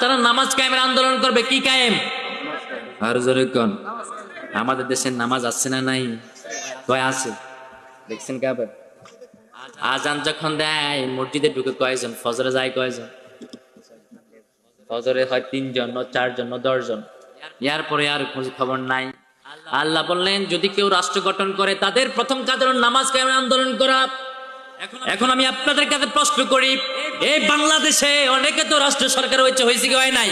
তারা নামাজ কায়েমের আন্দোলন করবে। কি কায়েম? আমাদের দেশের নামাজ আছে না নাই? কয় আছে? দেখছেন আজান যখন দেয়, মসজিদে ঢুকে কয়জন? ফজরে যায় কয়জন? ফজরে হয় তিনজন চারজন দশজন। আর খোঁজ খবর নাই। আল্লাহ বললেন, যদি কেউ রাষ্ট্র গঠন করে, তাদের প্রথম কাজ নামাজ কায়েমের আন্দোলন করা। এখন আমি আপনাদের কাছে প্রশ্ন করি এই বাংলাদেশে অনেকে তো রাষ্ট্র সরকার হয়েছে হয়েছে কি হয় নাই?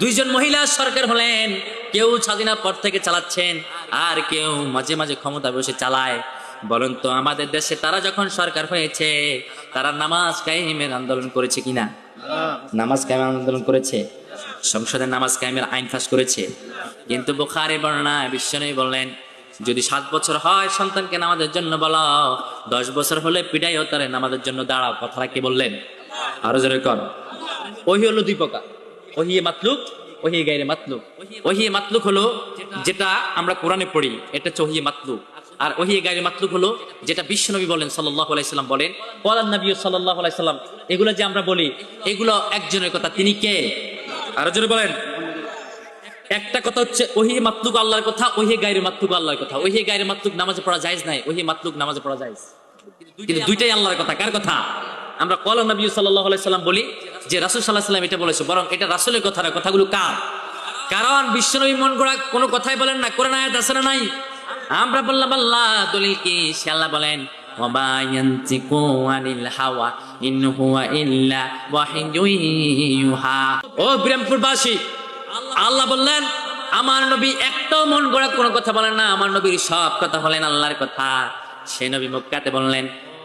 দুইজন মহিলা সরকার হলেন, কেউ স্বাধীনতার পর থেকে চালাচ্ছেন, আর কেউ মাঝে মাঝে ক্ষমতা বসে চালায়। বলুন তো, আমাদের দেশে তারা যখন সরকার হয়েছে, তারা নামাজ কায়েমের আন্দোলন করেছে কিনা? নামাজ কায়েমের আন্দোলন করেছে। সংসদে নামাজ কায়েমের আইন পাস করেছে। কিন্তু বুখারি বর্ণনা বিশ্বনবী বললেন যদি সাত বছর হয় সন্তানকে নামাজের জন্য বলো, দশ বছর হলে পিটাইও তারে নামাজের জন্য দাঁড়াও, কথাটা কি বললেন? আরও জোরে কর। ওহি হলো দুই প্রকার। ওহিয়ে মাতলুক ওহিয়ে গাইরে মাতলুক। ওহিয়ে মাতলুক হলো যেটা আমরা কোরআনে পড়ি, এটা হচ্ছে ওহিয়ে মাতলুক। আর ওহিয়ে গাইরে মাতলুক হলো যেটা বিশ্বনবী বলেন সাল্লাহ আলাইসাল্লাম বলেন, কলান নবী সাল্লাহ আলাইসাল্লাম এগুলো যে আমরা বলি, এগুলো একজনের কথা। তিনি কে? আরও জোরে বলেন। একটা কথা হচ্ছে ওহি মাতলুক আল্লাহর কথা ওহি গায়ের মাতলুক আল্লাহর কথা ওহি গায়ের মাতলুক নামাজে পড়া যায় নাই ওহি মাতলুক নামাজে পড়া যায় কিন্তু দুইটাই আল্লাহর কথা কার কথা আমরা কল নবী সাল্লাহ সাল্লাম বলি যে রাসুল সাল্লাহ সাল্লাম এটা বলেছে বরং এটা রাসুলের কথা না কথাগুলো কার কারণ বিশ্বনবী মন গড়া কোনো কথাই বলেন না কোরআন আয়াত আছে না নাই আমরা বললাম আল্লাহ দলিল কি সে আল্লাহ বলেন وما ينطق عن الهوى إن هو إلا وحي يوحى ও বিরামপুরবাসী আল্লাহ বললেন, আমার নবী একটাও মন গড়া কোনো কথা বলেন না, আমার নবীর সব কথা বলেন আল্লাহর কথা। সে নবী মক্কাতে বললেন,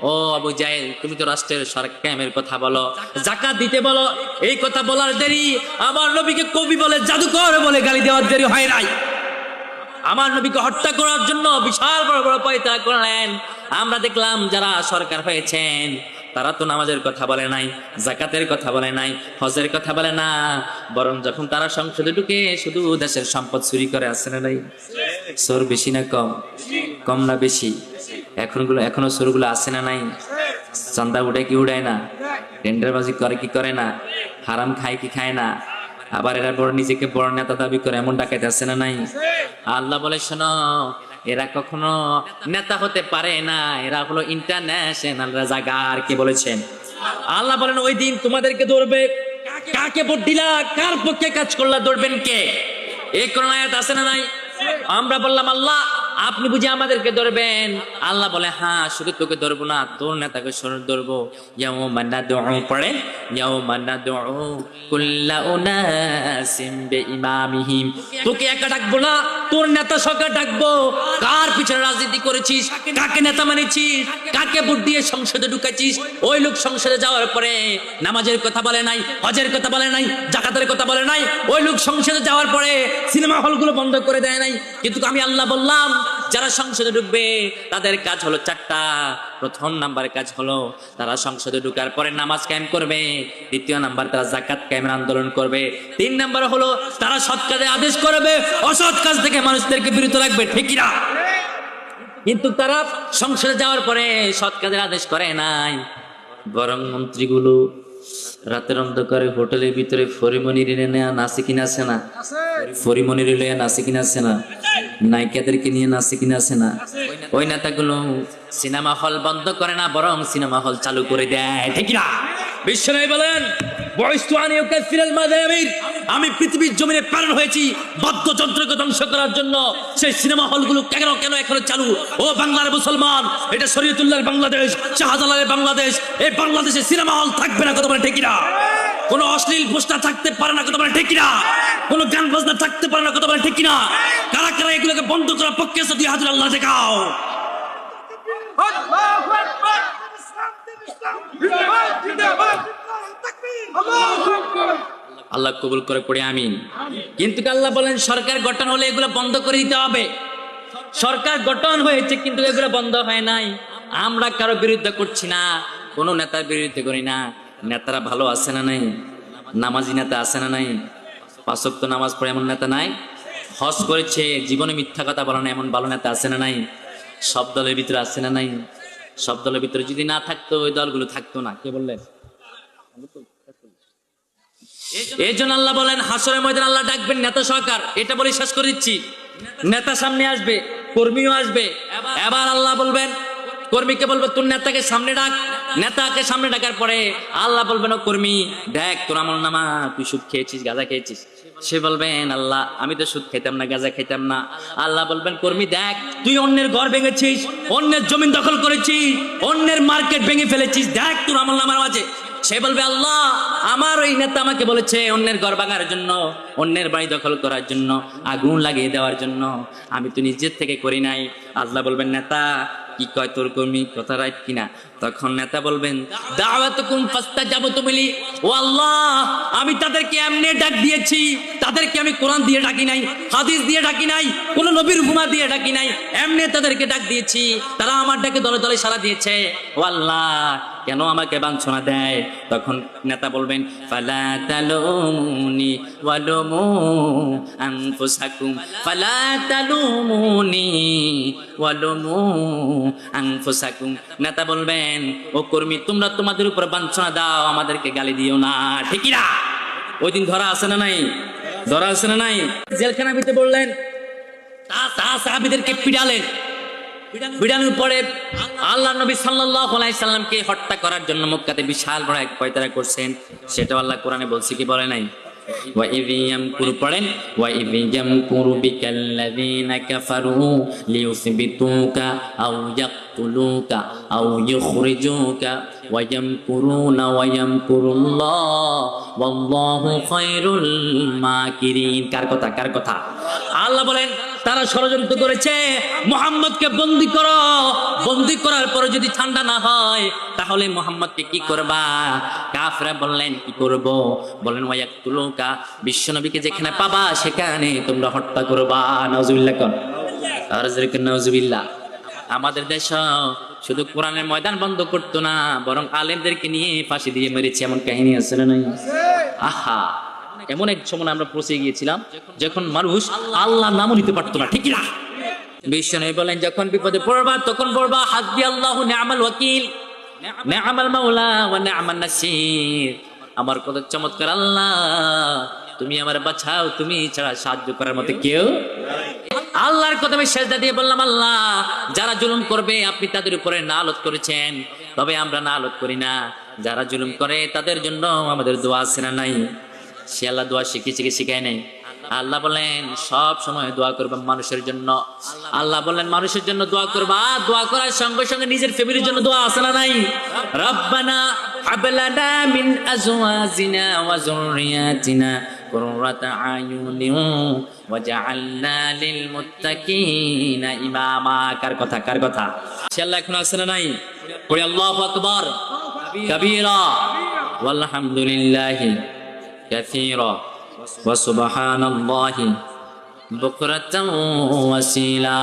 ও আবু জাহেল, তুমি তো রাষ্ট্রের সরকারের কথা বলো জাকাত দিতে বলো, এই কথা বলার দেরি। আমার নবীকে কবি বলে জাদুকর বলে গালি দেওয়ার দেরি হয় নাই। আমার নবীকে হত্যা করার জন্য বিশাল বড় বড় পয়তা করলেন। আমরা দেখলাম যারা সরকার হয়েছেন তারা তো নামাজের কথা বলে নাই জাকাতের কথা বলে নাই, হজের কথা বলে না, বরং যখন তারা সংসদে ঢুকে শুধু দেশের সম্পদ চুরি করে আসে না নাই? সোর বেশি না কম? কম না বেশি? এখনগুলো এখনও সোরগুলো আসে না নাই? চান্দা উঠে কি উড়ায় না? টেন্ডারবাজি করে কি করে না? হারাম খায় কি খায় না? আবার এরা বড় নিজেকে বড় নেতা দাবি করে এমন ডাকাইতে আছে না নাই? আল্লাহ বলে, শোনো এরা কখনো নেতা হতে পারে না। এরা হলো ইন্টারন্যাশনাল রাজাগার কি বলেছেন? আল্লাহ বলেন, ওই দিন তোমাদেরকে ধরবে। কাকে ভোট দিলা? কার পক্ষে কাজ করলা? ধরবেন কে? এই কোন আয়াত আছে না নাই? আমরা বললাম, আল্লাহ আপনি বুঝে আমাদেরকে ধরবেন। আল্লাহ বলে হ্যাঁ শুধু তোকে ধরবো না, তোর নেতাকে শুরু ধরবো। ইয়াও মান্না দো পড়ে ইয়াও মান্না দো কুল্লা ইমামিহিম তোকে একা ডাকবো না, তোর নেতা সরকার ডাকবো। কার পিছনে রাজনীতি করেছিস? কাকে নেতা মানেছিস কাকে ভোট দিয়ে সংসদে ঢুকাইছিস ওই লোক সংসদে যাওয়ার পরে নামাজের কথা বলে নাই, হজের কথা বলে নাই, জাকাতের কথা বলে নাই। ওই লোক সংসদে যাওয়ার পরে সিনেমা হলগুলো বন্ধ করে দেয় নাই। কিন্তু আমি আল্লাহ বললাম, যারা সংসদে ঢুকবে, তাদের কাজ হলো চারটা। প্রথম নাম্বার কাজ হলো, তারা সংসদে ঢুকার পরে নামাজ কায়েম করবে। দ্বিতীয় নাম্বার, তারা জাকাত কায়েমের আন্দোলন করবে। তিন নাম্বার হলো, তারা সৎ কাজে আদেশ করবে, অসৎ কাজ থেকে মানুষদেরকে বিরত রাখবে ঠিকই না কিন্তু তারা সংসদে যাওয়ার পরে সৎ কাজের আদেশ করে নাই। বরং মন্ত্রীগুলো রাতের অন্ধকারে হোটেলের ভিতরে ফরিমনির নেয়া নাচে কিনা আছে না? ফরিমনির লইয়া নাচে কিনা আছে না? নায়িকাদেরকে নিয়ে নাচে কিনা আছে না? ওই নেতাগুলো সিনেমা হল বন্ধ করে না, বরং সিনেমা হল চালু করে দেয়। ঠিক না বিশ্বনবী বলেন বয়স্তুয়ানি ও কাসিরাল মাদামির আমি পৃথিবীর জমিনে প্রেরণ হয়েছি বাদ্যযন্ত্রকে ধ্বংস করার জন্য। সেই সিনেমা হলগুলো কেন কেন এখনও চালু? ও বাংলার মুসলমান, এটা শরীয়তুল্লাহর বাংলাদেশ, শাহজালালের বাংলাদেশ, এই বাংলাদেশে সিনেমা হল থাকবে না কত বলে ঠিক না কোনো অশ্লীল পোস্টার থাকতে পারে না কত বলে ঠিক না কোনো গান বাজনা থাকতে পারে না কত বলে ঠিক না কারা কারা এগুলোকে বন্ধ করার পক্ষে দুই হাজার আল্লাহ দেখাও। আল্লাহু কবুল করে পড়ে, আমিন। কিন্তু আল্লাহ বলেন, সরকার গঠন হলে এগুলো বন্ধ করে দিতে হবে। সরকার গঠন হয়েছে, কিন্তু এগুলো বন্ধ হয় নাই। আমরা কারও বিরুদ্ধে করছি না, কোনো নেতার বিরুদ্ধে করি না। নেতারা ভালো আছে না নাই? নামাজি নেতা আছে না নাই? পাঁচক তো নামাজ পড়ে এমন নেতা নাই? হজ করেছে, জীবনে মিথ্যা কথা বলে না, এমন ভালো নেতা আছে না নাই? সব দলের ভিতরে আছে না নাই? সব দলের ভিতরে যদি না থাকতো, ওই দলগুলো থাকতো না। কে বললেন? এই জন্য আল্লাহ বলেন হাসরের ময়দান আল্লাহ ডাকবেন নেতা সরকার এটা বলে শেষ করে দিচ্ছি। নেতা সামনে আসবে কর্মীও আসবে। এবার আল্লাহ বলবেন কর্মীকে বলবে তোর নেতাকে সামনে ডাক। নেতাকে সামনে ডাকার পরে আল্লাহ বলবেন ও কর্মী দেখ তোর আমল নামা তুই সুদ খেয়েছিস গাঁজা খেয়েছিস। সে বলবেন আল্লাহ আমি তো সুদ খেতাম না গাঁজা খেতাম না। আল্লাহ বলবেন কর্মী দেখ তুই অন্যের ঘর ভেঙেছিস অন্যের জমিন দখল করেছিস অন্যের মার্কেট ভেঙে ফেলেছিস। দেখ তোর আমল নামার মাঝে সে বলবে, আল্লাহ, আমার ওই নেতা আমাকে বলেছে অন্যের ঘর ভাঙার জন্য, অন্যের বাড়ি দখল করার জন্য, আগুন লাগিয়ে দেওয়ার জন্য। আমি তো নিজের থেকে করি নাই। আল্লাহ বলবেন, নেতা, কি কয় তোর কর্মী? কথা রাইট কিনা তখন নেতা বলবেন ফাস্তা যাব তো বলি। ও আল্লাহ, আমি তাদেরকে এমনি ডাক দিয়েছি তাদেরকে আমি কোরআন দিয়ে ডাকি নাই, হাদিস দিয়ে ডাকি নাই, কোন নবীর উপমা দিয়ে ডাকি নাই, এমনি তাদেরকে ডাক দিয়েছি। তারা আমার ডাকে দলে দলে সারা দিয়েছে। ও আল্লাহ কেন আমাকে বাঞ্ছনা দেয়? তখন নেতা বলবেন, ফালা তালুমুনি ওয়ালুমু আনফুসাকুম, ফালা তালুমুনি ওয়ালুমু আনফুসাকুম। নেতা বলবেন, ও কর্মী, তোমরা তোমাদের উপর বাঞ্ছনা দাও, আমাদেরকে গালি দিও না। ঠিকই না? ওই দিন ধরা আছে না নাই? ধরা আছে না নাই? জেলখানা ভিতরে বললেন সাহাবিদেরকে পিড়ালেন। পরে আল্লাহ নবী সাল্লাহ সাল্লামকে হত্যা করার জন্য মক্কাতে বিশাল বড় এক পয়তারা করছেন। সেটা আল্লাহ কোরআনে বলছে কি বলে নাই? وإذ يمكر পড়েন وإذ يمكر بك الذين كفروا ليثبتوك أو يقتلوك أو يخرجوك ويمكرون ويمكر الله والله خير الماكرين কার কথা কার কথা আল্লাহ বলেন তারা ষড়যন্ত্র করেছে। মোহাম্মদকে বন্দি করো। বন্দি করার পরে যদি ঠান্ডা না হয়, তাহলে মোহাম্মদকে কি করবা? কাফরা বললেন, কি করব? বলেন ওয়াক তুলুকা বিশ্বনবীকে যেখানে পাবা, সেখানে তোমরা হত্যা করবা। নজুবিল্লাহ কন। আর নজুবিল্লাহ আমাদের দেশ শুধু কোরআনের ময়দান বন্ধ করতো না, বরং আলেমদেরকে নিয়ে ফাঁসি দিয়ে মেরেছে, এমন কাহিনী আছে না নাই? আহা! এমন এক সময় আমরা পৌঁছে গিয়েছিলাম যখন মানুষ আল্লাহ নামও নিতে পারতো না, ঠিক না? বলেন, যখন বিপদে পড়বা, তখন পড়বা আল্লাহু নি'মাল ওয়াকিল নি'মাল মাওলা ওয়া নি'মান নাসির। আমার কত চমৎকার আল্লাহ, তুমি আমার বাঁচাও তুমি ছাড়া সাহায্য করার মতো কেউ আল্লাহর কথা আমি দিয়ে বললাম, আল্লাহ, যারা জুলুম করবে, আপনি তাদের উপরে না নালত করেছেন। তবে আমরা না নালত করি না। যারা জুলুম করে, তাদের জন্য আমাদের দোয়া আছে না নাই? সে আল্লাহ দোয়া শিখিয়েছে কি শিখায় নাই আল্লাহ বলেন সব সময় দোয়া করবে মানুষের জন্য আল্লাহ বলেন মানুষের জন্য দোয়া করবা দোয়া করার সঙ্গে সঙ্গে নিজের ফ্যামিলির জন্য দোয়া আছে না নাই রব্বানা হাবলানা মিন আজওয়াজিনা ওয়া যুররিয়াতিনা قرة أعين وجعلنا للمتقين إماما কার কথা কার কথা সে আল্লাহ এখন আছে না নাই পড়ি আল্লাহু আকবার কবীরা ওয়ালহামদুলিল্লাহি كثيرا وسبحان الله بكرة وسيلا